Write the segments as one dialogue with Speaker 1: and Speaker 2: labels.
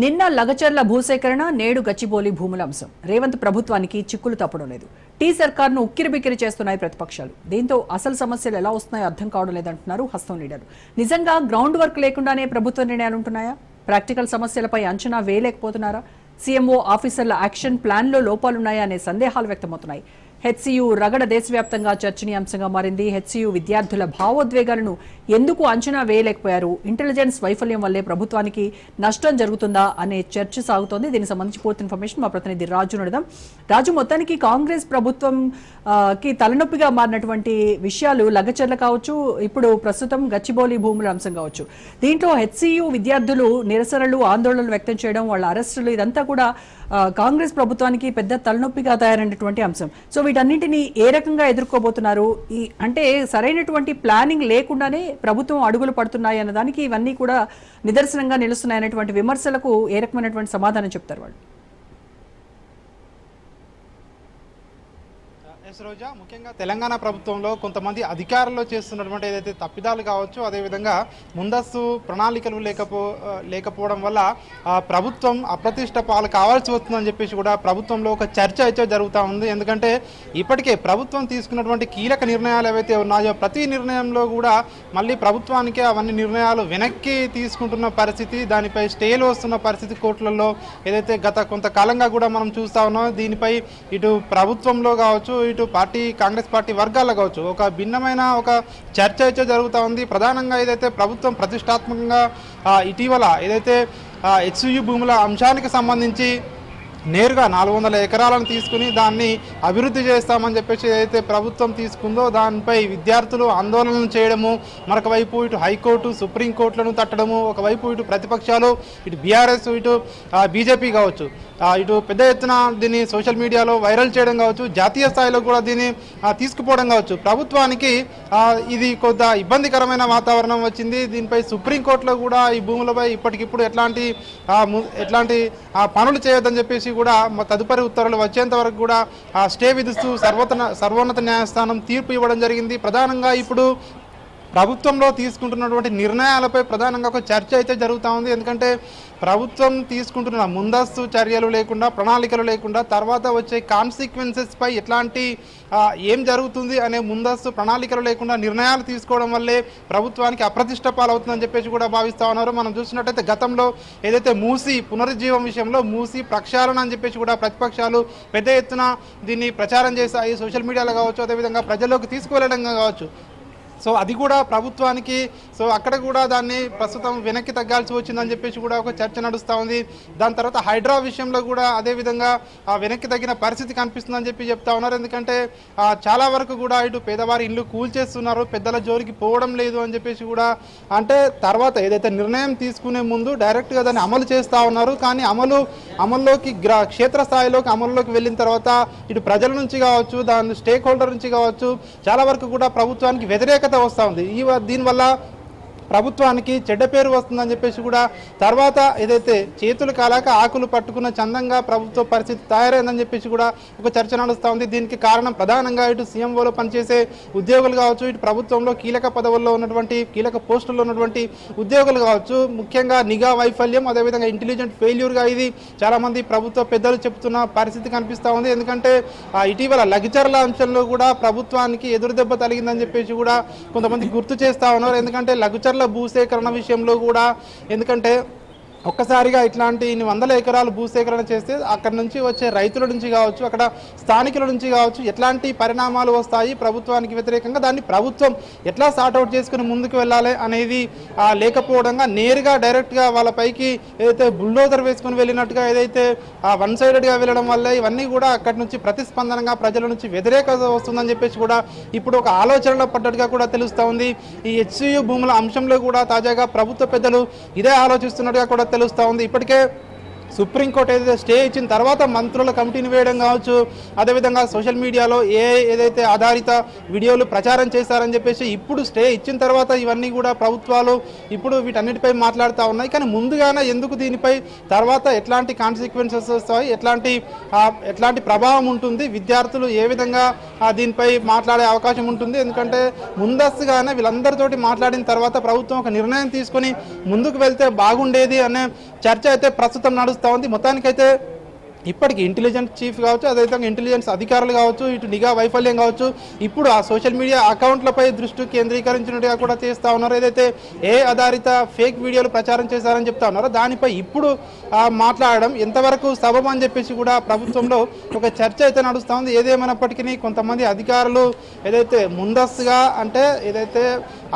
Speaker 1: నిన్న లగచర్ల భూసేకరణ నేడు గచ్చిబోలి భూముల అంశం. రేవంత్ ప్రభుత్వానికి చిక్కులు తప్పడం లేదు. టీ సర్కార్ను ఉక్కిరిబిక్కిరి చేస్తున్నాయి ప్రతిపక్షాలు. దీంతో అసలు సమస్యలు ఎలా వస్తున్నాయో అర్థం కావడం లేదంటున్నారు హస్తం లీడర్. నిజంగా గ్రౌండ్ వర్క్ లేకుండానే ప్రభుత్వ నిర్ణయాలు ఉంటున్నాయా? ప్రాక్టికల్ సమస్యలపై అంచనా వేయలేకపోతున్నారా? సీఎంఓ ఆఫీసర్ల యాక్షన్ ప్లాన్లో లోపాలున్నాయా అనే సందేహాలు వ్యక్తమవుతున్నాయి. హెచ్సియు రగడ దేశవ్యాప్తంగా చర్చనీయాంశంగా మారింది. హెచ్సియు విద్యార్థుల భావోద్వేగాలను ఎందుకు అంచనా వేయలేకపోయారు? ఇంటెలిజెన్స్ వైఫల్యం వల్లే ప్రభుత్వానికి నష్టం జరుగుతుందా అనే చర్చ సాగుతోంది. దీనికి సంబంధించి పూర్తి ఇన్ఫర్మేషన్ మా ప్రతినిధి రాజు నడదాం. రాజు మొత్తానికి కాంగ్రెస్ ప్రభుత్వం కి తలనొప్పిగా మారినటువంటి విషయాలు లగచర్ల కావచ్చు ఇప్పుడు ప్రస్తుతం గచ్చిబౌలి భూముల అంశం కావచ్చు. దీంట్లో హెచ్సియు విద్యార్థులు నిరసనలు ఆందోళనలు వ్యక్తం చేయడం వాళ్ళ అరెస్టులు ఇదంతా కూడా కాంగ్రెస్ ప్రభుత్వానికి పెద్ద తలనొప్పిగా తయారైనటువంటి అంశం. సో వీటన్నింటినీ ఏ రకంగా ఎదుర్కోబోతున్నారు? ఈ అంటే సరైనటువంటి ప్లానింగ్ లేకుండానే ప్రభుత్వం అడుగులు పడుతున్నాయి అన్న దానికి ఇవన్నీ కూడా నిదర్శనంగా నిలుస్తున్నాయనేటువంటి విమర్శలకు ఏ రకమైనటువంటి సమాధానం చెప్తారు వాళ్ళు?
Speaker 2: ఎస్ రోజా ముఖ్యంగా తెలంగాణ ప్రభుత్వంలో కొంతమంది అధికారులు చేస్తున్నటువంటి ఏదైతే తప్పిదాలు కావచ్చు అదేవిధంగా ముందస్తు ప్రణాళికలు లేకపో లేకపోవడం వల్ల ఆ, ప్రభుత్వం అప్రతిష్ట పాలు కావాల్సి వస్తుందని చెప్పేసి కూడా ప్రభుత్వంలో ఒక చర్చ అయితే జరుగుతూ ఉంది. ఎందుకంటే ఇప్పటికే ప్రభుత్వం తీసుకున్నటువంటి కీలక నిర్ణయాలు ఏవైతే ఉన్నాయో ప్రతి నిర్ణయంలో కూడా మళ్ళీ ప్రభుత్వానికి అవన్నీ నిర్ణయాలు వెనక్కి తీసుకుంటున్న పరిస్థితి దానిపై స్టేలు వస్తున్న పరిస్థితి కోర్టులలో ఏదైతే గత కొంతకాలంగా కూడా మనం చూస్తా ఉన్నాం దీనిపై ఇటు ప్రభుత్వంలో కావచ్చు ఇటు పార్టీ కాంగ్రెస్ పార్టీ వర్గాల్లో కావచ్చు ఒక భిన్నమైన ఒక చర్చ అయితే జరుగుతూ ఉంది. ప్రధానంగా ఏదైతే ప్రభుత్వం ప్రతిష్టాత్మకంగా ఇటీవల ఏదైతే హెచ్యు భూముల అంశానికి సంబంధించి నేరుగా నాలుగు వందల ఎకరాలను తీసుకుని దాన్ని అభివృద్ధి చేస్తామని చెప్పేసి ఏదైతే ప్రభుత్వం తీసుకుందో దానిపై విద్యార్థులు ఆందోళనలు చేయడము మరొక వైపు ఇటు హైకోర్టు సుప్రీంకోర్టులను తట్టడము ఒకవైపు ఇటు ప్రతిపక్షాలు ఇటు బీఆర్ఎస్ ఇటు బీజేపీ కావచ్చు. ఇటు పెద్ద ఎత్తున దీన్ని సోషల్ మీడియాలో వైరల్ చేయడం కావచ్చు జాతీయ స్థాయిలో కూడా దీన్ని తీసుకుపోవడం కావచ్చు. ప్రభుత్వానికి ఇది కొంత ఇబ్బందికరమైన వాతావరణం వచ్చింది. దీనిపై సుప్రీంకోర్టులో కూడా ఈ భూములపై ఇప్పటికిప్పుడు ఎట్లాంటి ఎట్లాంటి పనులు చేయొద్దని చెప్పేసి కూడా మా తదుపరి ఉత్తర్వులు వచ్చేంత వరకు కూడా ఆ, స్టే విధిస్తూ సర్వోన్నత సర్వోన్నత న్యాయస్థానం తీర్పు ఇవ్వడం జరిగింది. ప్రధానంగా ఇప్పుడు ప్రభుత్వంలో తీసుకుంటున్నటువంటి నిర్ణయాలపై ప్రధానంగా ఒక చర్చ అయితే జరుగుతూ ఉంది. ఎందుకంటే ప్రభుత్వం తీసుకుంటున్న ముందస్తు చర్యలు లేకుండా ప్రణాళికలు లేకుండా తర్వాత వచ్చే కాన్సిక్వెన్సెస్పై ఎట్లాంటి ఏం జరుగుతుంది అనే ముందస్తు ప్రణాళికలు లేకుండా నిర్ణయాలు తీసుకోవడం వల్లే ప్రభుత్వానికి అప్రతిష్ట పాలవుతుందని చెప్పేసి కూడా భావిస్తూ ఉన్నారు. మనం చూసినట్టయితే గతంలో ఏదైతే మూసి పునరుజ్జీవం విషయంలో మూసి ప్రక్షాళన అని చెప్పేసి కూడా ప్రతిపక్షాలు పెద్ద ఎత్తున దీన్ని ప్రచారం చేశాయి. సోషల్ మీడియాలో కావచ్చు అదేవిధంగా ప్రజల్లోకి తీసుకువెళ్ళడం కావచ్చు. సో అది కూడా ప్రభుత్వానికి సో అక్కడ కూడా దాన్ని ప్రస్తుతం వెనక్కి తగ్గాల్సి వచ్చిందని చెప్పేసి కూడా ఒక చర్చ నడుస్తూ ఉంది. దాని తర్వాత హైడ్రా విషయంలో కూడా అదే విధంగా వెనక్కి తగ్గిన పరిస్థితి కనిపిస్తుందని చెప్పి చెప్తా ఉన్నారు. ఎందుకంటే చాలా వరకు కూడా ఇటు పేదవారి ఇల్లు కూల్చేస్తున్నారు పెద్దల జోలికి పోవడం లేదు అని చెప్పేసి కూడా అంటే తర్వాత ఏదైతే నిర్ణయం తీసుకునే ముందు డైరెక్ట్గా దాన్ని అమలు చేస్తూ ఉన్నారు. కానీ అమలు అమల్లోకి గ్రా క్షేత్రస్థాయిలోకి అమల్లోకి వెళ్ళిన తర్వాత ఇటు ప్రజల నుంచి కావచ్చు దాని స్టేక్ హోల్డర్ నుంచి కావచ్చు చాలా వరకు కూడా ప్రభుత్వానికి వ్యతిరేకత వస్తూ ఉంది. ఈ దీనివల్ల ప్రభుత్వానికి చెడ్డ పేరు వస్తుందని చెప్పేసి కూడా తర్వాత ఏదైతే చేతులు కాలాక ఆకులు పట్టుకున్న చందంగా ప్రభుత్వ పరిస్థితి తయారైందని చెప్పేసి కూడా ఒక చర్చ నడుస్తూ ఉంది. దీనికి కారణం ప్రధానంగా ఇటు సీఎంఓలో పనిచేసే ఉద్యోగులు కావచ్చు ఇటు ప్రభుత్వంలో కీలక పదవుల్లో ఉన్నటువంటి కీలక పోస్టుల్లో ఉన్నటువంటి ఉద్యోగులు కావచ్చు. ముఖ్యంగా నిఘా వైఫల్యం అదేవిధంగా ఇంటెలిజెంట్ ఫెయిల్యూర్గా ఇది చాలామంది ప్రభుత్వ పెద్దలు చెప్తున్న పరిస్థితి కనిపిస్తూ ఉంది. ఎందుకంటే ఇటీవల లగిచర్ల అంశంలో కూడా ప్రభుత్వానికి ఎదురు దెబ్బ తగిలిందని చెప్పేసి కూడా కొంతమంది గుర్తు చేస్తా ఉన్నారు. ఎందుకంటే లఘుచర్ల భూసేకరణ విషయంలో కూడా ఎందుకంటే ఒక్కసారిగా ఇట్లాంటి ఇన్ని వందల ఎకరాలు భూసేకరణ చేస్తే అక్కడ నుంచి వచ్చే రైతుల నుంచి కావచ్చు అక్కడ స్థానికుల నుంచి కావచ్చు ఎట్లాంటి పరిణామాలు వస్తాయి ప్రభుత్వానికి వ్యతిరేకంగా దాన్ని ప్రభుత్వం ఎట్లా సార్ట్అవుట్ చేసుకుని ముందుకు వెళ్ళాలి అనేది లేకపోవడంగా నేరుగా డైరెక్ట్గా వాళ్ళపైకి ఏదైతే బుల్డోజర్ వేసుకుని వెళ్ళినట్టుగా ఏదైతే వన్ సైడెడ్గా వెళ్ళడం వల్ల ఇవన్నీ కూడా అక్కడి నుంచి ప్రతిస్పందనగా ప్రజల నుంచి వ్యతిరేకత వస్తుందని చెప్పేసి కూడా ఇప్పుడు ఒక ఆలోచనలో పడ్డట్టుగా కూడా తెలుస్తూ ఉంది. ఈ హెచ్సియు భూముల అంశంలో కూడా తాజాగా ప్రభుత్వ పెద్దలు ఇదే ఆలోచిస్తున్నట్టుగా కూడా తెలుస్తూ ఉంది. ఇప్పటికే సుప్రీంకోర్టు ఏదైతే స్టే ఇచ్చిన తర్వాత మంత్రుల కమిటీని వేయడం కావచ్చు అదేవిధంగా సోషల్ మీడియాలో ఏ ఏదైతే ఆధారిత వీడియోలు ప్రచారం చేశారని చెప్పేసి ఇప్పుడు స్టే ఇచ్చిన తర్వాత ఇవన్నీ కూడా ప్రభుత్వాలు ఇప్పుడు వీటన్నిటిపై మాట్లాడుతూ ఉన్నాయి. కానీ ముందుగానే ఎందుకు దీనిపై తర్వాత ఎట్లాంటి కాన్సిక్వెన్సెస్ వస్తాయి ఎట్లాంటి ఎట్లాంటి ప్రభావం ఉంటుంది విద్యార్థులు ఏ విధంగా దీనిపై మాట్లాడే అవకాశం ఉంటుంది. ఎందుకంటే ముందస్తుగానే వీళ్ళందరితోటి మాట్లాడిన తర్వాత ప్రభుత్వం ఒక నిర్ణయం తీసుకొని ముందుకు వెళ్తే బాగుండేది అనే చర్చ అయితే ప్రస్తుతం చెప్తా ఉంది. మొత్తానికైతే ఇప్పటికి ఇంటెలిజెన్స్ చీఫ్ కావచ్చు అదేవిధంగా ఇంటెలిజెన్స్ అధికారులు కావచ్చు ఇటు నిఘా వైఫల్యం కావచ్చు ఇప్పుడు ఆ సోషల్ మీడియా అకౌంట్లపై దృష్టి కేంద్రీకరించినట్టుగా కూడా చేస్తూ ఉన్నారు. ఏదైతే ఏ ఆధారిత ఫేక్ వీడియోలు ప్రచారం చేశారని చెప్తా ఉన్నారో దానిపై ఇప్పుడు మాట్లాడడం ఎంతవరకు సబబు అని చెప్పేసి కూడా ప్రభుత్వంలో ఒక చర్చ అయితే నడుస్తూ ఉంది. ఏదేమైనప్పటికీ కొంతమంది అధికారులు ఏదైతే ముందస్తుగా అంటే ఏదైతే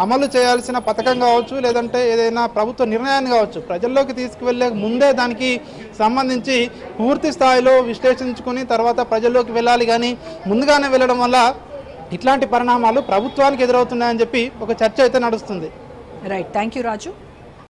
Speaker 2: అమలు చేయాల్సిన పథకం కావచ్చు లేదంటే ఏదైనా ప్రభుత్వ నిర్ణయాన్ని కావచ్చు ప్రజల్లోకి తీసుకువెళ్ళే ముందే దానికి సంబంధించి పూర్తి స్థాయిలో విశ్లేషించుకుని తర్వాత ప్రజల్లోకి వెళ్ళాలి. కానీ ముందుగానే వెళ్ళడం వల్ల ఇట్లాంటి పరిణామాలు ప్రభుత్వానికి ఎదురవుతున్నాయని చెప్పి ఒక చర్చ అయితే నడుస్తుంది.
Speaker 1: Right thank you Raju